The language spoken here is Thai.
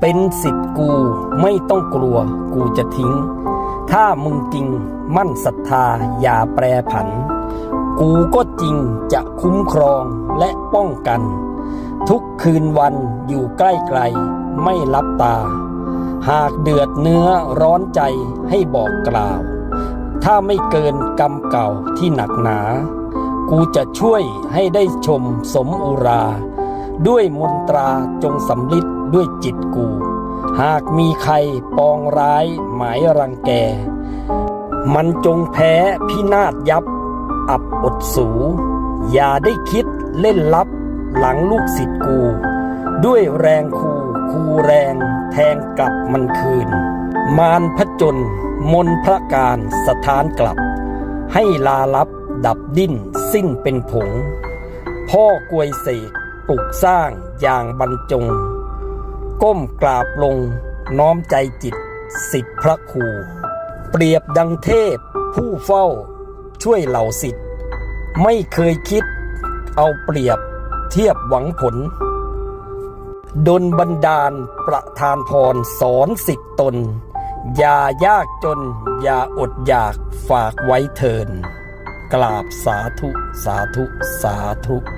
เป็นสิทธิ์กูไม่ต้องกลัวกูจะทิ้ง ถ้ามึงจริงมั่นศรัทธาอย่าแปรผัน กูก็จริงจะคุ้มครองและป้องกัน ทุกคืนวันอยู่ใกล้ไกลไม่ลับตา หากเดือดเนื้อร้อนใจให้บอกกล่าว ถ้าไม่เกินกรรมเก่าที่หนักหนา กูจะช่วยให้ได้ชมสมอุรา ด้วยมนตราจงสำลิด ด้วยจิตกู หากมีใครปองร้ายหมายรังแก มันจงแพ้พินาศยับ อับอดสู อย่าได้คิดเล่นลับหลังลูกศิษย์กู ด้วยแรงคูคูแรงแทงกลับมันคืน มารพจน มนพระการสถานกลับ ให้ลาลับดับดิ้นสิ้นเป็นผง พ่อกวยเสกปลุกสร้างอย่างบรรจง ก้มกราบลงน้อมใจจิตสิทธิพระครู เปรียบดังเทพผู้เฝ้าช่วยเหล่าสิทธิ์ไม่เคยคิดเอาเปรียบเทียบหวังผล ดนบันดาลประทานพรสอนสิทธิตน อย่ายากจน อย่าอดอยากฝากไว้เทิน กราบสาธุสาธุสาธุ